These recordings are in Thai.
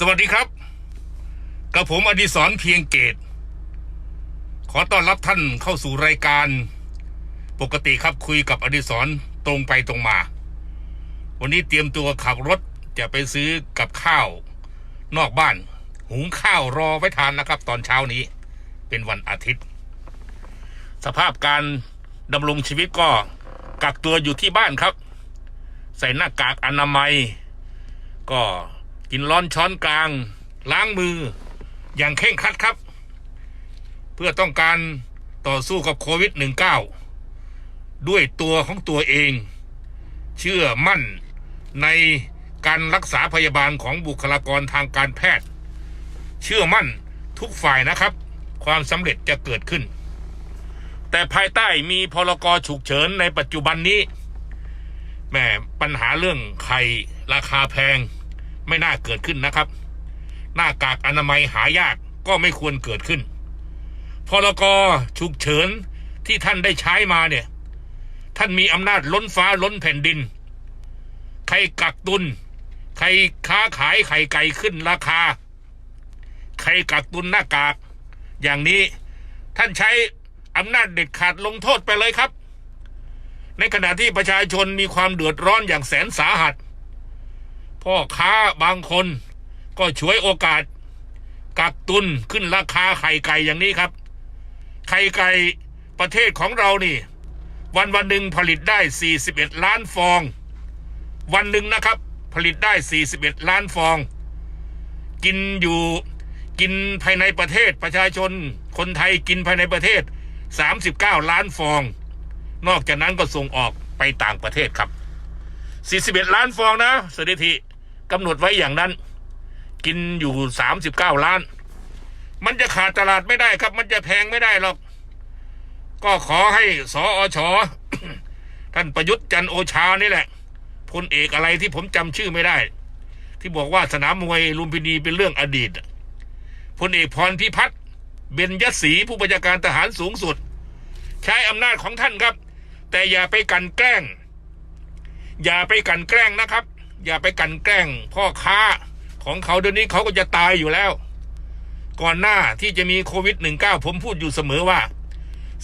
สวัสดีครับ กับผมอดิศรเพียงเกต ขอต้อนรับท่านเข้าสู่รายการ ปกติครับคุยกับอดิศรตรงไปตรงมา วันนี้เตรียมตัวขับรถจะไปซื้อกับข้าว นอกบ้าน หุงข้าวรอไว้ทานนะครับ ตอนเช้านี้ เป็นวันอาทิตย์ สภาพการดำรงชีวิตก็กักตัวอยู่ที่บ้านครับ ใส่หน้ากากอนามัย ก็ กินร้อนช้อนกลาง ล้างมือ อย่างเคร่งครัดครับ เพื่อต้องการต่อสู้กับโควิด -19 ด้วยตัวของตัวเอง เชื่อมั่นในการรักษาพยาบาลของบุคลากรทางการแพทย์ เชื่อมั่นทุกฝ่ายนะครับ ความสำเร็จจะเกิดขึ้น แต่ภายใต้มีพรกฉุกเฉินในปัจจุบันนี้แหมปัญหาเรื่องไข่ราคาแพง ไม่น่าเกิดขึ้นนะครับ หน้ากากอนามัยหายากก็ไม่ควรเกิดขึ้น พรกฉุกเฉินที่ท่านได้ใช้มาเนี่ย ท่านมีอำนาจล้นฟ้าล้นแผ่นดิน ใครกักตุน ใครค้าขายไข่ไก่ขึ้นราคา ใครกักตุนหน้ากาก อย่างนี้ท่านใช้อำนาจเด็ดขาดลงโทษไปเลยครับ ในขณะที่ประชาชนมีความเดือดร้อนอย่างแสนสาหัส พ่อค้าบางคน ก็ฉวยโอกาส กักตุนขึ้นราคาไข่ไก่อย่างนี้ครับ ไข่ไก่ประเทศของเรานี่ วันวันหนึ่งผลิตได้ 41 ล้านฟอง วันหนึ่งนะครับ ผลิตได้ 41 ล้านฟอง กินอยู่กินภายในประเทศประชาชน คนไทยกินภายในประเทศ 39 ล้านฟอง นอกจากนั้นก็ส่งออกไปต่างประเทศครับ 41 ล้านฟองนะสถิติ กำหนดไว้อย่างนั้น กินอยู่39ล้าน มันจะขาดตลาดไม่ได้ครับ มันจะแพงไม่ได้หรอก ก็ขอให้สออชท่านประยุทธ์จันโอชานี่แหละพลเอกอะไรที่ผมจำชื่อไม่ได้ ที่บอกว่าสนามมวยลุมพินีเป็นเรื่องอดีตพลเอกพรพิพัฒน์เบญยศรีผู้บัญชาการทหารสูงสุด ใช้อำนาจของท่านครับ แต่อย่าไปกันแกล้ง อย่าไปกันแกล้งนะครับ อย่าไปกันแกล้งพ่อค้าของเขาเดี๋ยวนี้เขาก็จะตายอยู่แล้ว ก่อนหน้าที่จะมีโควิด -19 ผมพูดอยู่เสมอว่า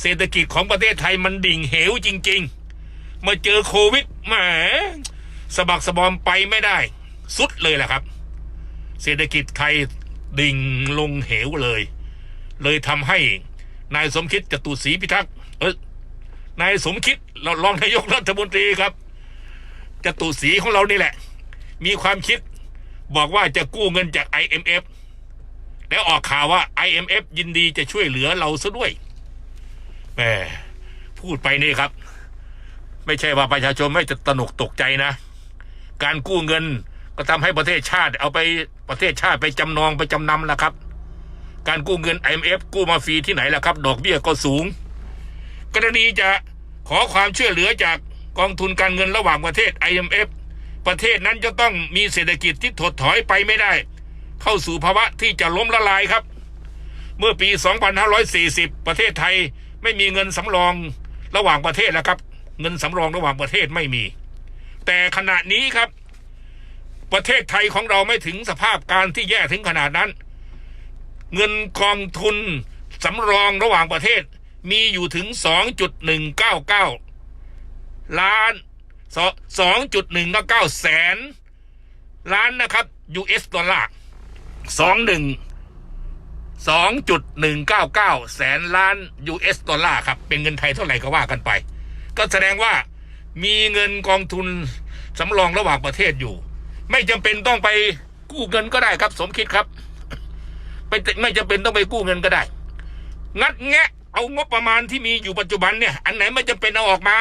เศรษฐกิจของประเทศไทยมันดิ่งเหวจริง ๆ มาเจอโควิดแหมสะบักสะบอมไปไม่ได้ สุดเลยแหละครับ เศรษฐกิจไทยดิ่งลงเหวเลย เลยทำให้นายสมคิดจตุศรีพิทักษ์เออนายสมคิดเรารองนายกรัฐมนตรีครับ จตุศรีของเรานี่แหละ มีความคิดบอกว่าจะกู้เงินจาก IMF แล้วออกข่าวว่า IMF ยินดีจะช่วยเหลือเราซะด้วยแหมพูดไปนี่ครับ ไม่ใช่ว่าประชาชนไม่จะตระหนกตกใจนะ การกู้เงินก็ทำให้ประเทศชาติเอาไปประเทศชาติไปจำนองไปจำนำแล้วครับ การกู้เงิน IMF กู้มาฟรีที่ไหนล่ะครับ ดอกเบี้ยก็สูง กรณีจะขอความช่วยเหลือจาก กองทุนการเงินระหว่างประเทศ IMF ประเทศนั้นจะต้องมีเศรษฐกิจที่ถดถอยไปไม่ได้ เข้าสู่ภาวะที่จะล้มละลายครับ เมื่อปี 2540 ประเทศไทยไม่มีเงินสำรองระหว่างประเทศแล้วครับ เงินสำรองระหว่างประเทศไม่มี แต่ขณะนี้ครับ ประเทศไทยของเราไม่ถึงสภาพการที่แย่ถึงขนาดนั้น เงินกองทุนสำรองระหว่างประเทศมีอยู่ถึง 2.199 ล้าน2.199แสนล้านนะครับ US ดอลลาร์21 2.199แสนล้าน US ดอลลาร์ครับ เป็นเงินไทยเท่าไหร่ก็ว่ากันไป ก็แสดงว่ามีเงินกองทุนสำรองระหว่างประเทศอยู่ ไม่จำเป็นต้องไปกู้เงินก็ได้ครับ สมคิดครับไม่ไม่จำเป็นต้องไปกู้เงินก็ได้ งัดแงะเอางบประมาณที่มีอยู่ปัจจุบันเนี่ย อันไหนไม่จำเป็นเอาออกมา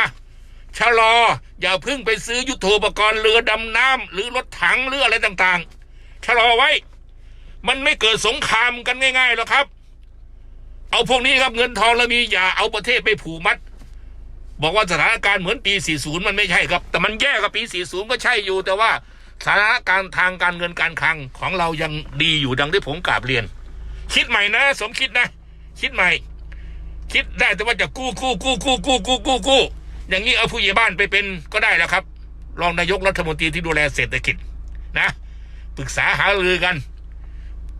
ชะลอ อย่าเพิ่งไปซื้อยุทโธปกรณ์เรือดำน้ำหรือรถถังหรืออะไรต่างๆ ชะลอไว้ มันไม่เกิดสงครามกันง่ายๆหรอกครับ เอาพวกนี้ครับเงินทองแล้วมีอย่าเอาประเทศไปผูกมัด บอกว่าสถานการณ์เหมือนปี 40 มันไม่ใช่ครับ แต่มันแย่กว่าปี 40 ก็ใช่อยู่ แต่ว่าสถานการณ์ทางการเงินการคลังของเรายังดีอยู่ดังที่ผมกราบเรียน คิดใหม่นะ สมคิดนะ คิดใหม่ คิดได้แต่ว่าจะกู้กู้กู้กู้กู้กู้กู้กู้ อย่างนี้เอาผู้ใหญ่บ้านไปเป็นก็ได้แล้วครับ รองนายกรัฐมนตรีที่ดูแลเศรษฐกิจนะ ปรึกษาหารือกัน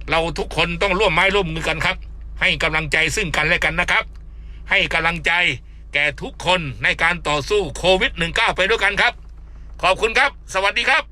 เราทุกคนต้องร่วมไม้ร่วมมือกันครับ ให้กำลังใจซึ่งกันและกันนะครับ ให้กำลังใจแก่ทุกคนในการต่อสู้โควิด -19 ไปด้วยกันครับ ขอบคุณครับ สวัสดีครับ